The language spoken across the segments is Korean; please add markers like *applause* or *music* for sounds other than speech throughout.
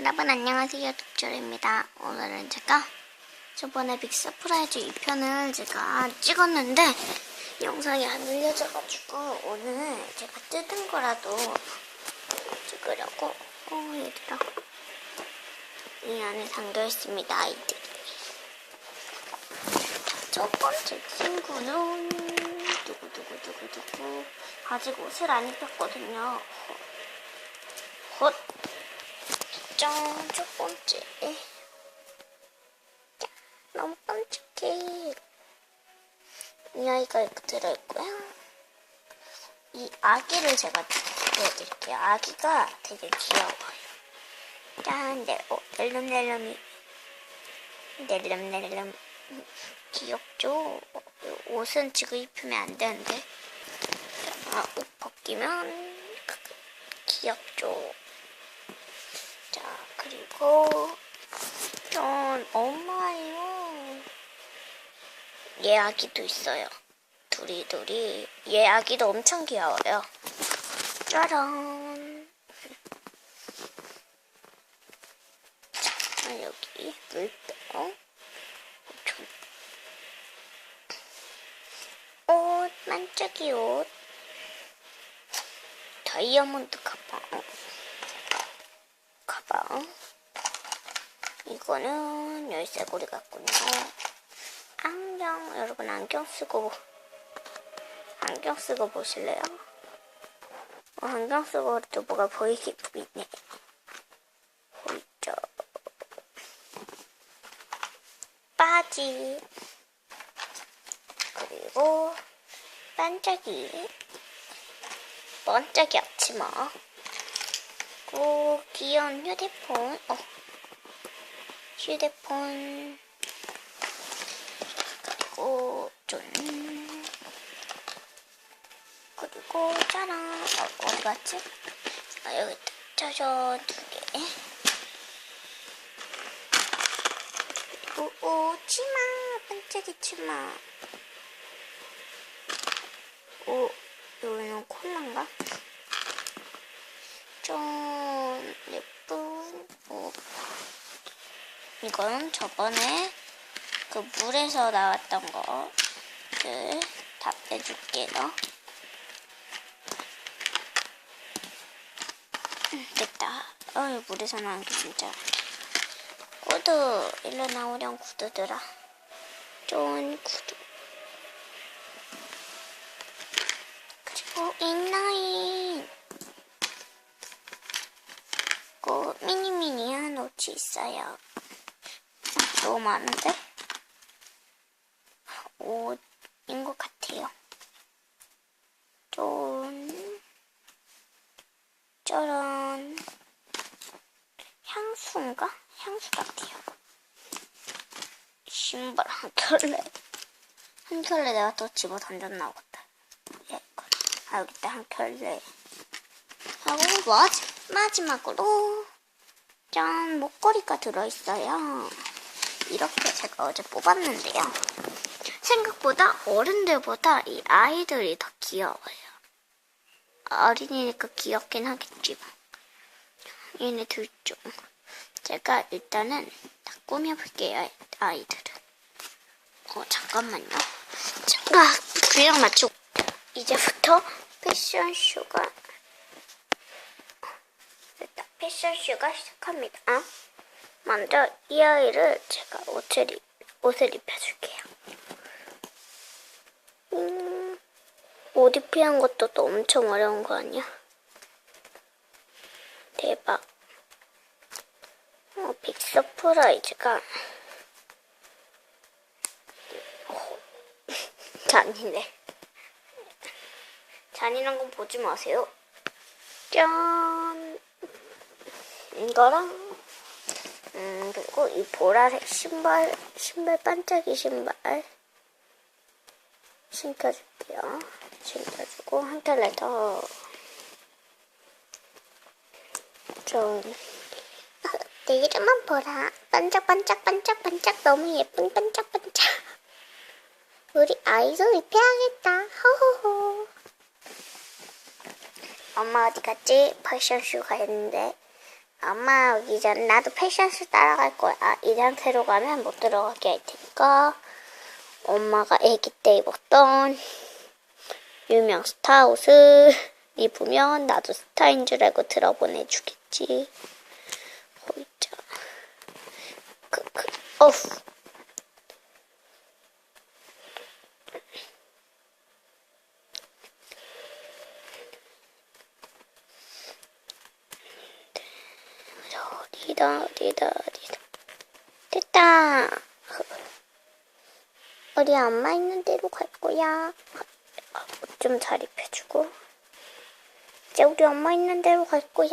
여러분 안녕하세요. 덕철입니다. 오늘은 제가 저번에 빅 서프라이즈 2편을 제가 찍었는데 영상이 안 올려져가지고 오늘 제가 뜯은 거라도 찍으려고 어 얘들아 이 안에 담겨있습니다 아이들이. 자, 첫 번째 친구는 두구두구두구두구 아직 옷을 안 입혔거든요. 헛 짠, 첫 번째. 짠, 너무 깜찍해. 이 아이가 이렇게 들어있고요. 이 아기를 제가 보여드릴게요. 아기가 되게 귀여워요. 짠, 네, 어, 낼름낼름이. 낼름낼름. 귀엽죠? 어, 옷은 지금 입히면 안 되는데. 아, 옷 벗기면 귀엽죠? 자, 그리고 전 엄마예요. 얘 아기도 있어요. 둘이 둘이 얘 아기도 엄청 귀여워요. 짜란. 자, 여기 물병. 옷, 반짝이 옷. 다이아몬드 가방. 가방. 이거는 열쇠고리 같군요. 안경, 여러분 안경 쓰고, 안경 쓰고 보실래요? 어, 안경 쓰고 또 뭐가 보이긴 보이네. 보이죠? 바지. 그리고, 반짝이. 반짝이 앞치마. 그리고 귀여운 휴대폰. 어. 휴대폰. 그리고 좀. 그리고 짜란. 어, 어디 갔지? 아, 여기 있다. 짜잔 두 개. 그리고 오, 치마. 반짝이 치마. 오, 여기는 콜라인가? 좀 예쁜 옷. 이건 저번에 그 물에서 나왔던 거를 다 빼줄게요. 음, 됐다. 어이, 물에서 나온 게 진짜. 구두, 일로 나오렴, 구두들아. 좋은 구두. 그리고 인라인. 그리고 미니미니한 옷이 있어요. 너무 많은데? 옷인 것 같아요. 좀, 저런, 향수인가? 향수 같아요. 신발 한 켤레. 한 켤레 내가 또 집어 던졌나 보다. 예, 아, 여기 있다, 한 켤레. 하고, 마지, 마지막으로, 짠, 목걸이가 들어있어요. 이렇게 제가 어제 뽑았는데요. 생각보다 어른들보다 이 아이들이 더 귀여워요. 어린이니까 귀엽긴 하겠지만. 얘네 둘 중. 제가 일단은 다 꾸며볼게요, 아이들은. 어, 잠깐만요. 잠깐, 균형 맞추고. 이제부터 패션쇼가, 됐다. 패션쇼가 시작합니다. 먼저 이 아이를 제가 옷을, 입- 옷을 입혀줄게요. 음, 옷 입히는 것도 또 엄청 어려운 거 아니야? 대박. 어, 빅 서프라이즈가 어, *laughs* 잔이네. 잔인한 건 보지 마세요. 짠. 이거랑 음, 그리고 이 보라색 신발, 신발 반짝이 신발 신겨줄게요. 신겨주고 한 켤레 더. 좀. 내 이름은 보라. 반짝반짝 반짝반짝 너무 예쁜 반짝반짝. 우리 아이도 입혀야겠다. 호호호. 엄마 어디 갔지? 패션쇼 가했는데 오기 전 나도 패션쇼 따라갈 거야. 이 상태로 가면 못 들어가게 할 테니까. 엄마가 아기 때 입었던 유명 스타 옷을 입으면 나도 스타인 줄 알고 들어보내 주겠지. 보이자. 그, 그, 어후. 어디다, 어디다, 어디다. 됐다. 우리 엄마 있는 데로 갈 거야. 옷 좀 잘 입혀주고. 이제 우리 엄마 있는 데로 갈 거야.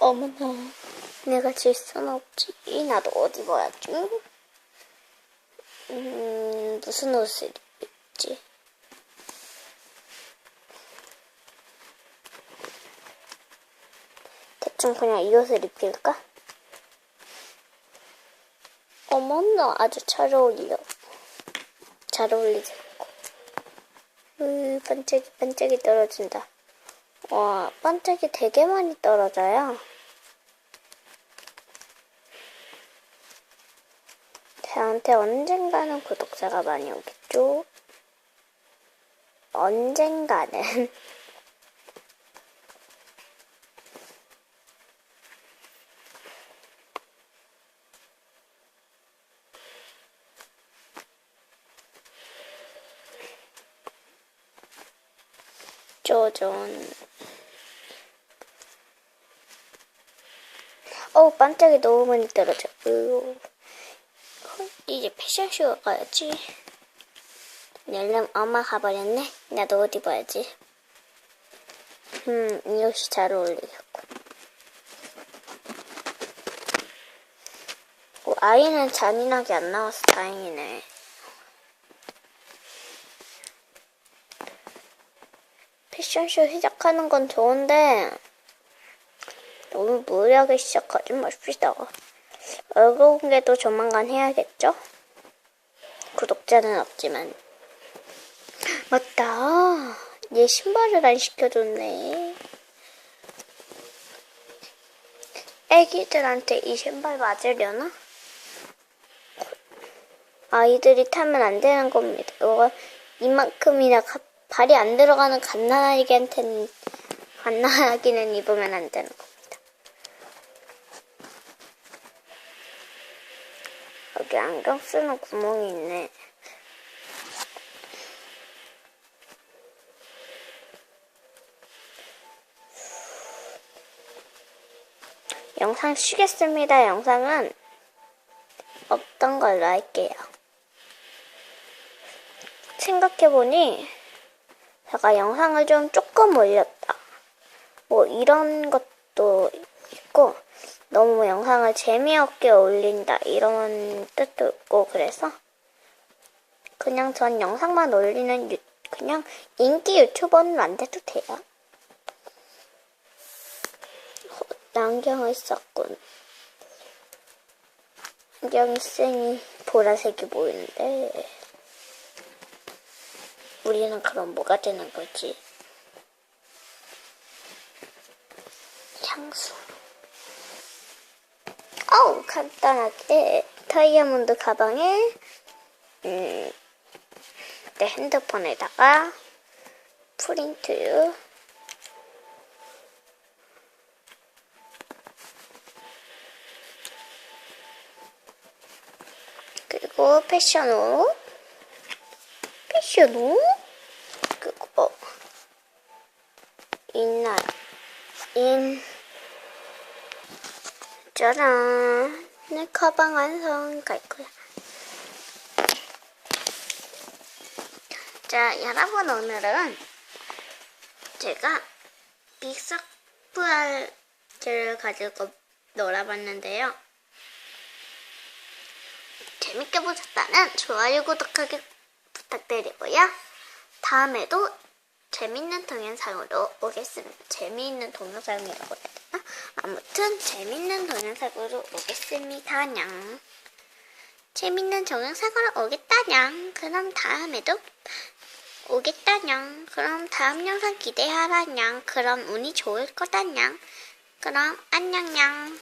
어머나. 내가 질순 없지. 나도 옷 입어야지. 음, 무슨 옷을 입지? 대충 그냥 이 옷을 입힐까? 어머나, 아주 잘 어울려. 잘 어울리지 않고. 으, 반짝이, 반짝이 떨어진다. 와, 반짝이 되게 많이 떨어져요. 저한테 언젠가는 구독자가 많이 오겠죠? 언젠가는. *laughs* 쪼전. 어, 반짝이 너무 많이 떨어져. 으, 이제 패션쇼 가야지. 열람 엄마 가버렸네. 나도 옷 입어야지. 음, 이 옷이 잘 어울리겠고. 어, 아이는 잔인하게 안 나와서 다행이네. 패션쇼 시작하는 건 좋은데 너무 무리하게 시작하지 맙시다. 얼굴 공개도 조만간 해야겠죠? 구독자는 없지만 맞다. 얘 신발을 안 시켜줬네. 애기들한테 이 신발 맞으려나? 아이들이 타면 안 되는 겁니다. 이거 이만큼이나 가- 발이 안 들어가는 갓난아기한테는 갓난아기는 입으면 안 되는 겁니다. 여기 안경 쓰는 구멍이 있네. 영상 쉬겠습니다. 영상은 없던 걸로 할게요. 생각해보니 제가 영상을 좀 조금 올렸다. 뭐 이런 것도 있고 너무 영상을 재미없게 올린다 이런 뜻도 있고 그래서 그냥 전 영상만 올리는 유, 그냥 인기 유튜버는 안 돼도 돼요. 어, 안경을 썼군. 안경이 쓰니 보라색이 보이는데 우리는 그럼 뭐가 되는 거지? 향수. 어우, 간단하게 다이아몬드 가방에 음, 내 핸드폰에다가 프린트 그리고 패션 옷 패션옷 그리고 인날 인. 짜란. 내 가방 완성 갈 거야. 자 여러분 오늘은 제가 빅서프알을 가지고 놀아봤는데요. 재밌게 보셨다면 좋아요 구독하기 부탁드리고요 다음에도 재밌는 동영상으로 오겠습니다. 재미있는 동영상이라고 해야 되나? 아무튼 재밌는 동영상으로 오겠습니다 냥. 재밌는 동영상으로 오겠다냥. 그럼 다음에도 오겠다냥. 그럼 다음 영상 기대하라냥. 그럼 운이 좋을 거다냥. 그럼 안녕냥.